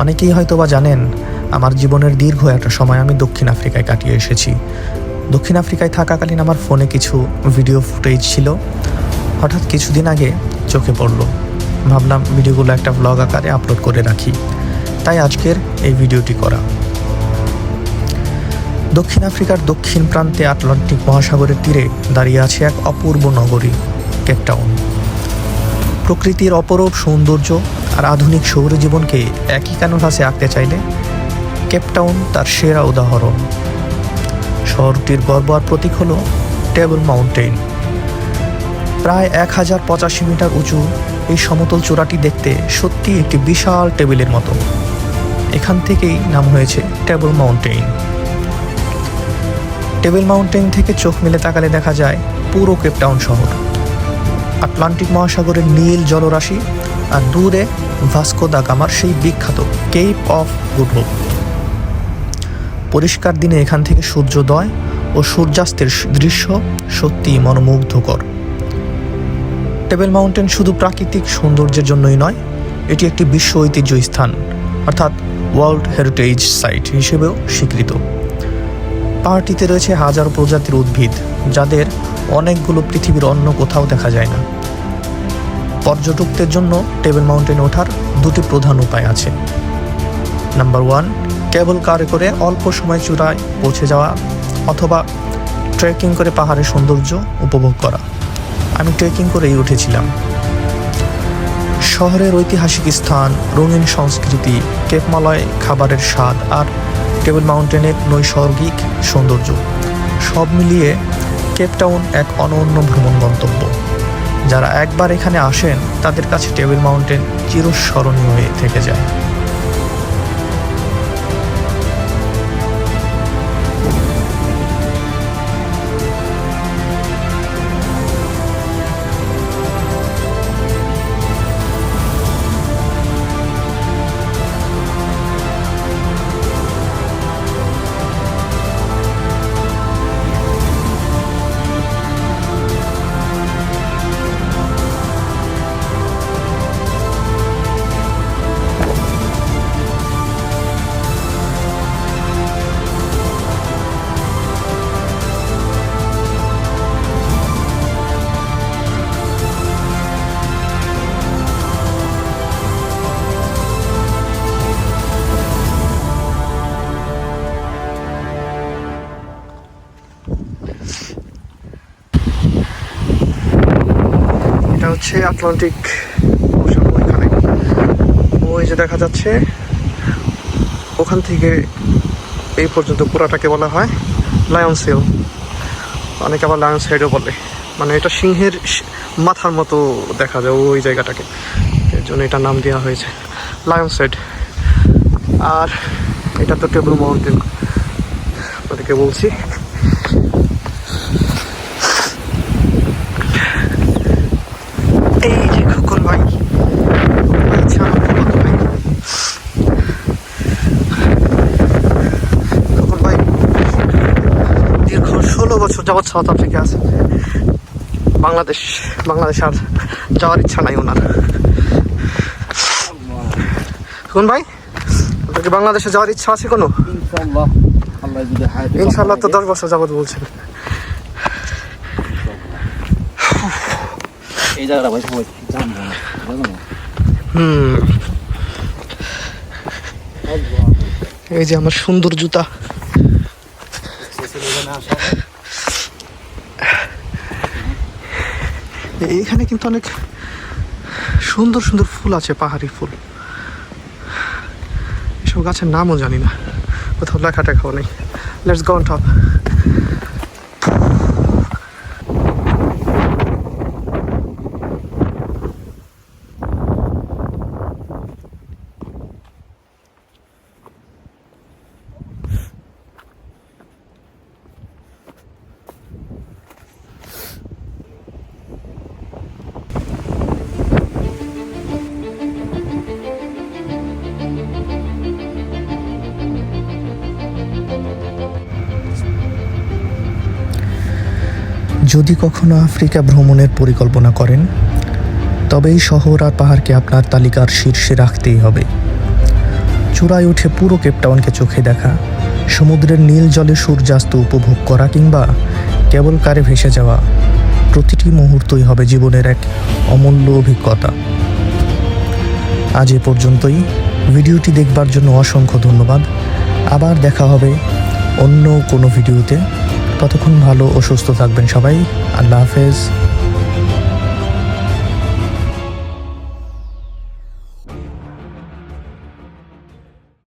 অনেকেই হয়তো বা জানেন, আমার জীবনের দীর্ঘ একটা সময় আমি দক্ষিণ আফ্রিকায় কাটিয়ে এসেছি। দক্ষিণ আফ্রিকায় থাকাকালীন আমার ফোনে কিছু ভিডিও ফুটেজ ছিল। হঠাৎ কিছুদিন আগে চোখে পড়ল। ভাবলাম ভিডিওগুলো একটা ব্লগ আকারে আপলোড করে রাখি। তাই আজকের এই ভিডিওটি করা। দক্ষিণ আফ্রিকার দক্ষিণ প্রান্তে আটলান্টিক মহাসাগরের তীরে দাঁড়িয়ে আছে এক অপূর্ব নগরী কেপটাউন প্রকৃতির অপরূপ সৌন্দর্য আর আধুনিক শহুরে জীবনকে একই ক্যানভাসে আঁকতে চাইলে কেপটাউন তার সেরা উদাহরণ। শহরটির গর্ব আর প্রতীক হল টেবল মাউন্টেন প্রায় এক হাজার পঁচাশি মিটার উঁচু এই সমতল চূড়াটি দেখতে সত্যি একটি বিশাল টেবিলের মতো। এখান থেকেই নাম হয়েছে টেবল মাউন্টেন টেবিল মাউন্টেন থেকে চোখ মেলে তাকালে দেখা যায় পুরো কেপটাউন শহর। আটলান্টিক মহাসাগরের নীল জলরাশি আর দূরে ভাস্কো দা গামার সেই বিখ্যাত কেপ অফ গুড হোপ। পরিষ্কার দিনে এখান থেকে সূর্যোদয় ও সূর্যাস্তের দৃশ্য সত্যিই মনোমুগ্ধকর। টেবিল মাউন্টেন শুধু প্রাকৃতিক সৌন্দর্যের জন্যই নয়, এটি একটি বিশ্ব ঐতিহ্য স্থান, অর্থাৎ ওয়ার্ল্ড হেরিটেজ সাইট হিসেবেও স্বীকৃত। পাহাড়টিতে রয়েছে হাজার প্রজাতির উদ্ভিদ, যাদের অনেকগুলো পৃথিবীর অন্য কোথাও দেখা যায় না। পর্যটকদের জন্য টেবিল মাউন্টেনে ওঠার দুটি প্রধান উপায় আছে। নাম্বার ওয়ান, কেবল কারে করে অল্প সময় চূড়ায় পৌঁছে যাওয়া অথবা ট্রেকিং করে পাহাড়ের সৌন্দর্য উপভোগ করা। আমি ট্রেকিং করেই উঠেছিলাম। শহরের ঐতিহাসিক স্থান, রঙিন সংস্কৃতি, কেপমালয়, খাবারের স্বাদ আর টেবিল মাউন্টেনের নৈসর্গিক সৌন্দর্য সব মিলিয়ে কেপটাউন এক অনন্য ভ্রমণ গন্তব্য। যারা একবার এখানে আসেন তাদের কাছে টেবিল মাউন্টেন চিরস্মরণীয় হয়ে থেকে যায়। হচ্ছে আটলান্টিক ওশান ওইখানে ওই যে দেখা যাচ্ছে, ওখান থেকে এই পর্যন্ত পুরাটাকে বলা হয় লায়ন্স হিল অনেকে আবার লায়ন্স হেডও বলে। মানে এটা সিংহের মাথার মতো দেখা যায় ওই জায়গাটাকে। এর জন্য এটা নাম দেওয়া হয়েছে লায়ন্স হেড আর এটা তো টেবল মাউন্টেন আপনাদেরকে বলছি এই যে খোকন ভাই আচ্ছা আমার খোকন ভাই খোকন ভাই দীর্ঘ যাবৎ সাউথ আফ্রিকা আছে। বাংলাদেশ বাংলাদেশ আর যাওয়ার ইচ্ছা নাই ওনার। খোকন ভাই? আপনার কি বাংলাদেশে যাওয়ার ইচ্ছা আছে কোনো? ইনশাল্লাহ তো দশ বছর যাবৎ বলছেন জায়গাটা ভাই হুম। এই যে আমার সুন্দর জুতা। এইখানে কিন্তু অনেক সুন্দর সুন্দর ফুল আছে, পাহাড়ি ফুল। এসব গাছের নামও জানি না। কোথাও লেখা টেখাও নেই লেটস গন টপ যদি কখনো আফ্রিকা ভ্রমণের পরিকল্পনা করেন তবে এই শহর আর পাহাড়কে আপনার তালিকার শীর্ষে রাখতেই হবে। চূড়ায় উঠে পুরো কেপটাউনকে চোখে দেখা, সমুদ্রের নীল জলে সূর্যাস্ত উপভোগ করা কিংবা কেবল কারে ভেসে যাওয়া, প্রতিটি মুহূর্তই হবে জীবনের এক অমূল্য অভিজ্ঞতা। আজ এ পর্যন্তই। ভিডিওটি দেখবার জন্য অসংখ্য ধন্যবাদ। আবার দেখা হবে অন্য কোনো ভিডিওতে। ততক্ষণ ভালো ও সুস্থ থাকবেন সবাই। আল্লাহ হাফেজ।